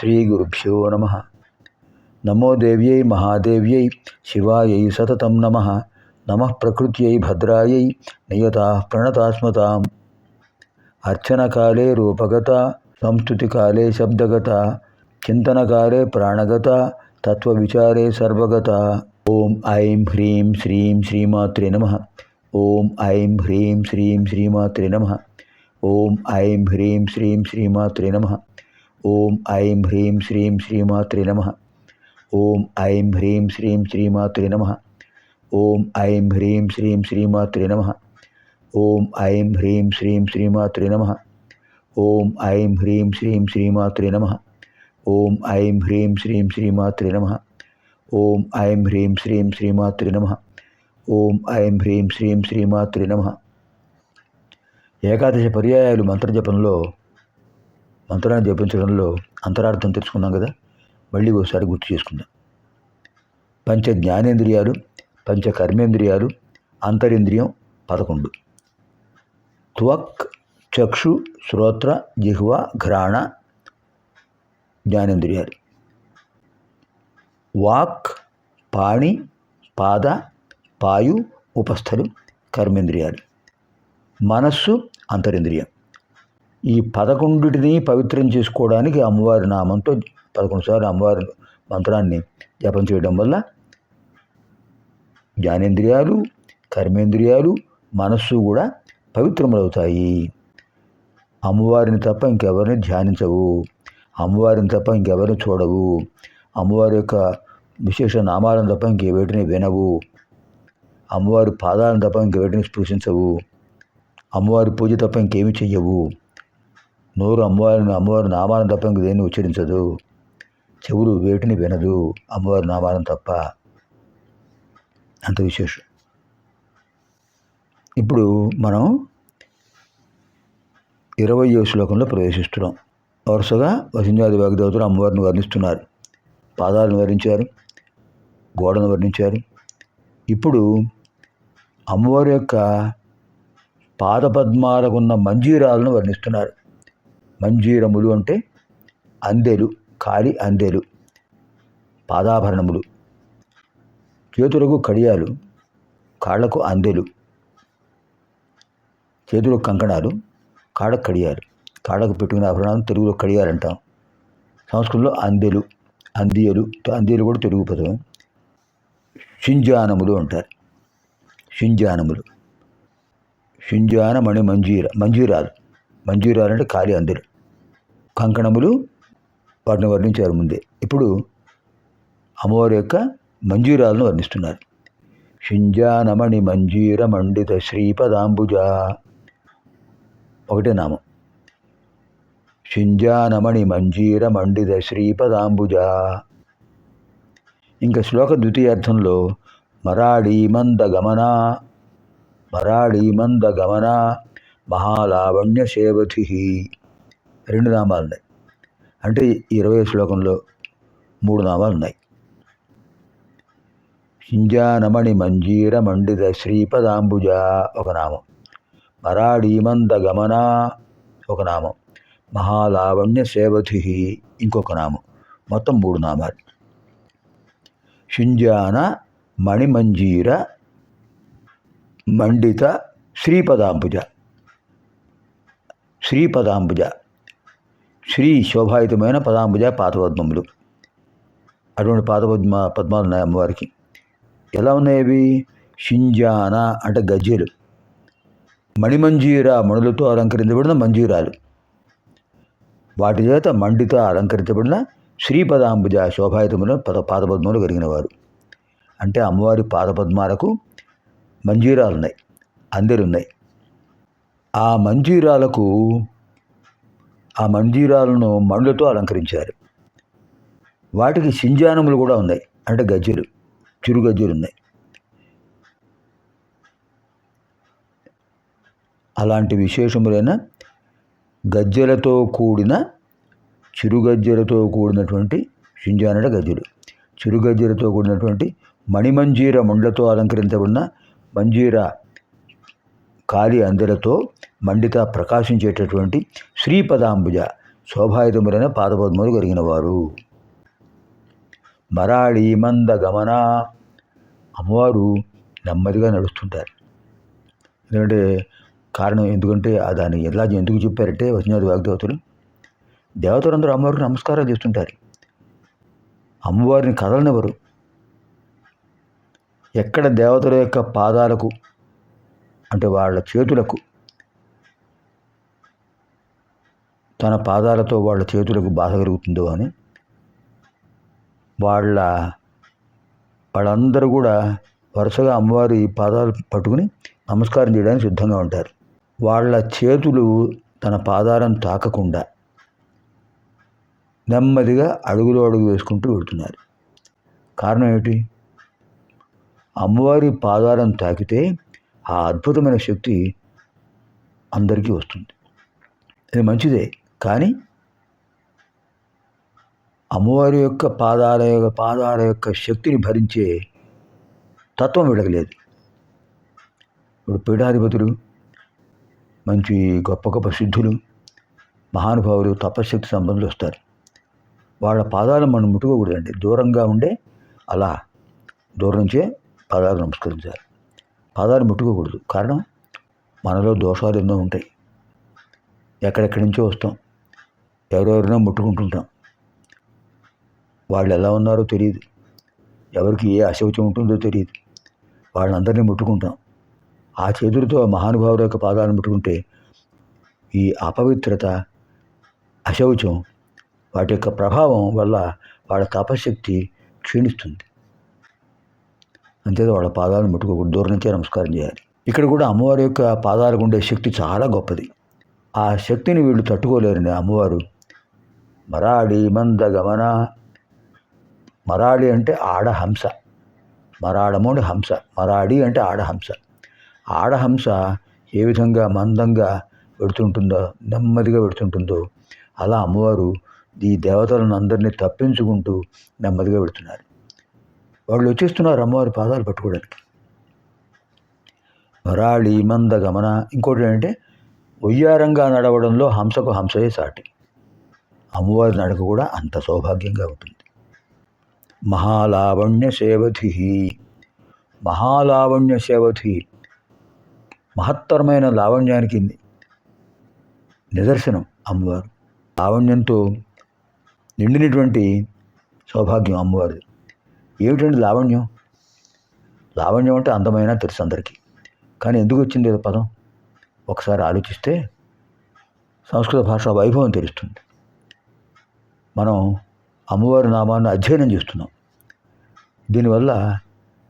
श्रीगुरुभ्यो नमः। नमो देव्यै महादेव्यै शिवायै सततं नमः। नमः प्रकृत्यै भद्रायै नियताः प्रणतास्मताम्। अर्चनकाले रूपगता, संस्तुतिकाले शब्दगता, चिन्तनकाले प्राणगता, तत्त्वविचारे सर्वगता। ॐ ऐं ह्रीं श्रीं श्रीमात्रे नमः। ॐ ऐं ह्रीं श्रीं श्रीमात्रे नमः। ॐ ऐं ह्रीं श्रीं श्रीमात्रे नमः। ఓం ఐం హ్రీం శ్రీం శ్రీమాతృ నమ. ఓం ఐం హ్రీం శ్రీం శ్రీమాతృ నమ. ఓం ఐం హ్రీం శ్రీం శ్రీమాతృ నమ. ఓం ఐం హ్రీం శ్రీం శ్రీమాతృ నమ. ఓం ఐం హ్రీం శ్రీం శ్రీమాతృ నమ. ఓం ఐం హ్రీం శ్రీం శ్రీమాతృ నమ. ఓం ఐం హ్రీం శ్రీం శ్రీమాతృ నమ. ఓం ఐం హ్రీం శ్రీం శ్రీమాతృ నమ. ఏకాదశి పర్యాయాలు మంత్రజపంలో మంత్రాన్ని జపించడంలో అంతరార్థం తెలుసుకున్నాం కదా? మళ్ళీ ఒకసారి గుర్తు చేసుకుందాం. పంచ జ్ఞానేంద్రియాలు పంచ కర్మేంద్రియాలు అంతరింద్రియం పదకొండు. త్వక్ చక్షు శ్రోత్ర జిహ్వ ఘ్రాణ జ్ఞానేంద్రియాలు. వాక్ పాణి పాద పాయు ఉపస్థలు కర్మేంద్రియాలు. మనస్సు అంతరింద్రియం. ఈ పదకొండుటిని పవిత్రం చేసుకోవడానికి అమ్మవారి నామంతో పదకొండు సార్లు అమ్మవారి మంత్రాన్ని జపం చేయడం వల్ల జ్ఞానేంద్రియాలు కర్మేంద్రియాలు మనస్సు కూడా పవిత్రములవుతాయి. అమ్మవారిని తప్ప ఇంకెవరిని ధ్యానించవు. అమ్మవారిని తప్ప ఇంకెవరిని చూడవు. అమ్మవారి యొక్క విశేష నామాలను తప్ప ఇంకెవేటిని వినవు. అమ్మవారి పాదాలను తప్ప ఇంకెవేటిని స్పృశించవు. అమ్మవారి పూజ తప్ప ఇంకేమీ చెయ్యవు. నోరు అమ్మవారిని అమ్మవారి నామాలను తప్ప ఇంక దేన్ని ఉచ్చరించదు. చెవులు వేటిని వినదు. అమ్మవారి నామాలను తప్ప. అంత విశేషం. ఇప్పుడు మనం ఇరవయో శ్లోకంలో ప్రవేశిస్తున్నాం. వరుసగా వసింజాది వాగ్దేవతలు అమ్మవారిని వర్ణిస్తున్నారు. పాదాలను వర్ణించారు. గోడను వర్ణించారు. ఇప్పుడు అమ్మవారి యొక్క పాదపద్మాలకు ఉన్న మంజీరాలను వర్ణిస్తున్నారు. మంజీరములు అంటే అందెలు కాలి అందెలు పాదాభరణములు. చేతులకు కడియాలు కాళ్ళకు అందెలు. చేతులకు కంకణాలు కాళ్ళకు కడియాలు. కాళ్ళకు పెట్టుకునే ఆభరణాలను తెలుగులో కడియాలు అంటాం. సంస్కృతంలో అందెలు అందియలు అందియలు కూడా తెలుగు పదం. షింజానములు అంటారు. షింజానములు. షింజాన మణి మంజీర మంజీరాలు. మంజీరాలు అంటే కాలి అందెలు. కంకణములు వాటిని వర్ణించారు ముందే. ఇప్పుడు అమ్మవారి యొక్క మంజీరాలను వర్ణిస్తున్నారు. షింజానమణి మంజీర మండిత శ్రీపదాంబుజ. ఒకటే నామం. షింజానమణి మంజీర మండిత శ్రీపదాంబుజ. ఇంకా శ్లోక ద్వితీయార్థంలో మరాళీ మంద గమన మరాళీ మంద గమన మహాలావణ్య సేవతి రెండు నామాలు ఉన్నాయి. అంటే ఇరవై శ్లోకంలో మూడు నామాలు ఉన్నాయి. హింజానమణి మంజీర మండిత శ్రీపదాంబుజ ఒక నామం. మరాడీమంద గమన ఒక నామం. మహాలావణ్య సేవతి ఇంకొక నామం. మొత్తం మూడు నామాలు. షింజాన మణిమంజీర మండిత శ్రీపదాంబుజ. శ్రీపదాంబుజ. శ్రీ శోభాయుతమైన పదాంబుజ పాతపద్మములు. అటువంటి పాతపద్మ పద్మాలు ఉన్నాయి అమ్మవారికి. ఎలా ఉన్నాయి అవి? షింజాన అంటే గజ్జలు. మణిమంజీర మణులతో అలంకరించబడిన మంజీరాలు. వాటి చేత మండితో అలంకరించబడిన శ్రీపదాంబుజ శోభాయుతములు పద పాదపద్మములు కలిగిన వారు అంటే అమ్మవారి పాదపద్మాలకు మంజీరాలు ఉన్నాయి అందరున్నాయి ఆ మంజీరాలకు ఆ మంజీరాలను మండ్లతో అలంకరించారు. వాటికి సింజానములు కూడా ఉన్నాయి. అంటే గజ్జెలు చిరు గజ్జెలు ఉన్నాయి. అలాంటి విశేషములైన గజ్జెలతో కూడిన చిరుగజ్జలతో కూడినటువంటి షింజానడ గజ్జెలు చిరుగజ్జలతో కూడినటువంటి మణిమంజీర ముండ్లతో అలంకరించబడిన మంజీర కాలి అందెలతో మండిత ప్రకాశించేటటువంటి శ్రీపదాంబుజ శోభాయుతములైన పాదపద్మలు కలిగినవారు. మరాళి మంద గమన. అమ్మవారు నెమ్మదిగా నడుస్తుంటారు. ఎందుకంటే కారణం ఎందుకంటే దాన్ని ఎలా ఎందుకు చెప్పారంటే వచనాది వాగ్దేవతలు దేవతలందరూ అమ్మవారికి నమస్కారం చేస్తుంటారు. అమ్మవారిని కదలనివ్వరు. ఎక్కడ దేవతల యొక్క పాదాలకు అంటే వాళ్ళ చేతులకు తన పాదాలతో వాళ్ళ చేతులకు బాధ కలుగుతుందో అని వాళ్ళ వాళ్ళందరూ కూడా వరుసగా అమ్మవారి పాదాలు పట్టుకుని నమస్కారం చేయడానికి సిద్ధంగా ఉంటారు. వాళ్ళ చేతులు తన పాదాలను తాకకుండా నెమ్మదిగా అడుగులో అడుగు వేసుకుంటూ వెళ్తున్నారు. కారణం ఏమిటి? అమ్మవారి పాదాలను తాకితే ఆ అద్భుతమైన శక్తి అందరికీ వస్తుంది. ఇది మంచిదే. కానీ అమ్మవారి యొక్క పాదాల యొక్క పాదాల యొక్క శక్తిని భరించే తత్వం విడగలేదు ఇప్పుడు పీఠాధిపతులు మంచి గొప్ప గొప్ప సిద్ధులు మహానుభావులు తపశక్తి సంబంధులు వస్తారు. వాళ్ళ పాదాలు మనం ముట్టుకోకూడదండి. దూరంగా ఉండే అలా దూరం నుంచే పాదాలు నమస్కరించాలి. పాదాలు ముట్టుకోకూడదు. కారణం మనలో దోషాలు ఎన్నో ఉంటాయి. ఎక్కడెక్కడి నుంచో వస్తాం. ఎవరెవరినో ముట్టుకుంటుంటాం. వాళ్ళు ఎలా ఉన్నారో తెలియదు ఎవరికి ఏ అశౌచం ఉంటుందో తెలియదు వాళ్ళందరినీ ముట్టుకుంటాం. ఆ చేతులతో మహానుభావుల యొక్క పాదాలను ముట్టుకుంటే ఈ అపవిత్రత అశౌచం వాటి యొక్క ప్రభావం వల్ల వాళ్ళ తపశక్తి క్షీణిస్తుంది. అంతేత వాళ్ళ పాదాలను ముట్టుకోకూడదు. దూరం నుంచే నమస్కారం చేయాలి. ఇక్కడ కూడా అమ్మవారి యొక్క పాదాలకు ఉండే శక్తి చాలా గొప్పది. ఆ శక్తిని వీళ్ళు తట్టుకోలేరని అమ్మవారు మరాడి మంద గమన మరాడి అంటే ఆడహంస. మరాడము హంస. మరాడి అంటే ఆడహంస. ఆడహంస ఏ విధంగా మందంగా పెడుతుంటుందో నెమ్మదిగా పెడుతుంటుందో అలా అమ్మవారు ఈ దేవతలను అందరినీ తప్పించుకుంటూ నెమ్మదిగా పెడుతున్నారు వాళ్ళు వచ్చేస్తున్నారు అమ్మవారి పాదాలు పట్టుకోవడానికి. మరాళి మంద గమన ఇంకోటి ఏంటంటే ఒయ్యారంగా నడవడంలో హంసకు హంసయే సాటి. అమ్మవారి నడక కూడా అంత సౌభాగ్యంగా ఉంటుంది. మహాలావణ్య సేవధి మహాలావణ్య సేవధి. మహత్తరమైన లావణ్యానికి నిదర్శనం అమ్మవారు. లావణ్యంతో నిండినటువంటి సౌభాగ్యం అమ్మవారిది. ఏమిటండి లావణ్యం? లావణ్యం అంటే అందమైన తెలుసు అందరికీ. కానీ ఎందుకు వచ్చింది పదం? ఒకసారి ఆలోచిస్తే సంస్కృత భాష వైభవం తెలుస్తుంది. మనం అమ్మవారి నామాన్ని అధ్యయనం చేస్తున్నాం. దీనివల్ల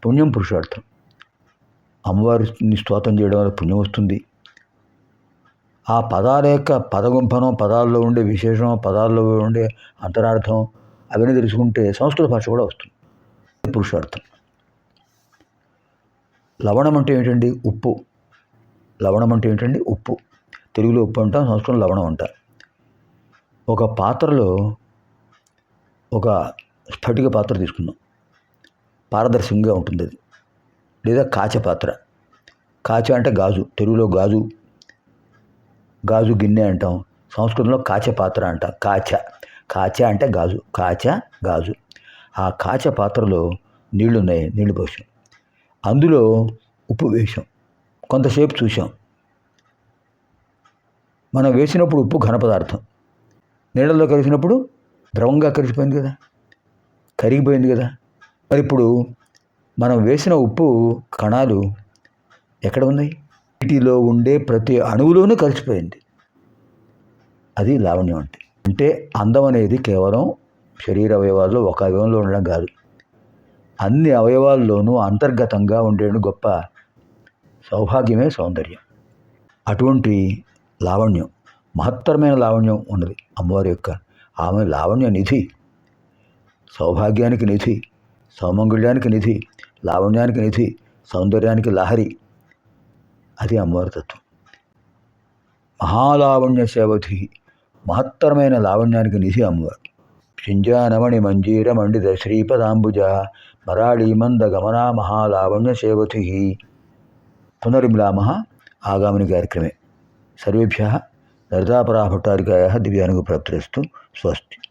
పుణ్యం పురుషార్థం. అమ్మవారిని స్తోత్రం చేయడం వల్ల పుణ్యం వస్తుంది. ఆ పదాల యొక్క పదగుంఫనం పదాల్లో ఉండే విశేషం పదాల్లో ఉండే అంతరార్థం అవన్నీ తెలుసుకుంటే సంస్కృత భాష కూడా వస్తుంది. పురుషార్థం. లవణం అంటే ఏంటండి? ఉప్పు. లవణం అంటే ఏంటండి? ఉప్పు. తెలుగులో ఉప్పు అంటాం సంస్కృతం లవణం అంటారు ఒక పాత్రలో ఒక స్ఫటిక పాత్ర తీసుకున్నాం. పారదర్శకంగా ఉంటుంది అది. లేదా కాచ పాత్ర. కాచ అంటే గాజు. తెలుగులో గాజు గాజు గిన్నె అంటాం. సంస్కృతంలో కాచ పాత్ర అంటాం. కాచ. కాచ అంటే గాజు. కాచ గాజు. ఆ కాచ పాత్రలో నీళ్ళు ఉన్నాయి నీళ్ళు పోసాం. అందులో ఉప్పు వేసాం. కొంతసేపు చూసాం. మనం వేసినప్పుడు ఉప్పు ఘన పదార్థం. నీళ్ళలో కలిసినప్పుడు ద్రవంగా కలిసిపోయింది కదా? కరిగిపోయింది కదా? మరి ఇప్పుడు మనం వేసిన ఉప్పు కణాలు ఎక్కడ ఉన్నాయి? వీటిలో ఉండే ప్రతి అణువులోనూ కలిసిపోయింది. అది లావణ్యం అంటే. అంటే అందం అనేది కేవలం శరీర అవయవాల్లో ఒక అవయవంలో ఉండడం కాదు. అన్ని అవయవాల్లోనూ అంతర్గతంగా ఉండే గొప్ప సౌభాగ్యమే సౌందర్యం. అటువంటి లావణ్యం మహత్తరమైన లావణ్యం ఉన్నది అమ్మవారి యొక్క ఆమె లావణ్య నిధి. సౌభాగ్యానికి నిధి సౌమంగళ్యానికి నిధి లావణ్యానికి నిధి సౌందర్యానికి లహరి. అది అమ్మవారి తత్వం. మహాలావణ్య సేవధి మహత్తరమైన లావణ్యానికి నిధి అమ్మవారు. చింజానమణి మంజీర మండిత శ్రీపదాంబుజ మరాళీ మంద గమనా మహాలావణ్య సేవతి పునరిమ్లామ ఆగామిని కార్యక్రమే. సర్వేభ్య లలితాపరా భట్టారికాయ దివ్యానుగు ప్రాప్తిరస్తు. स्वस्ति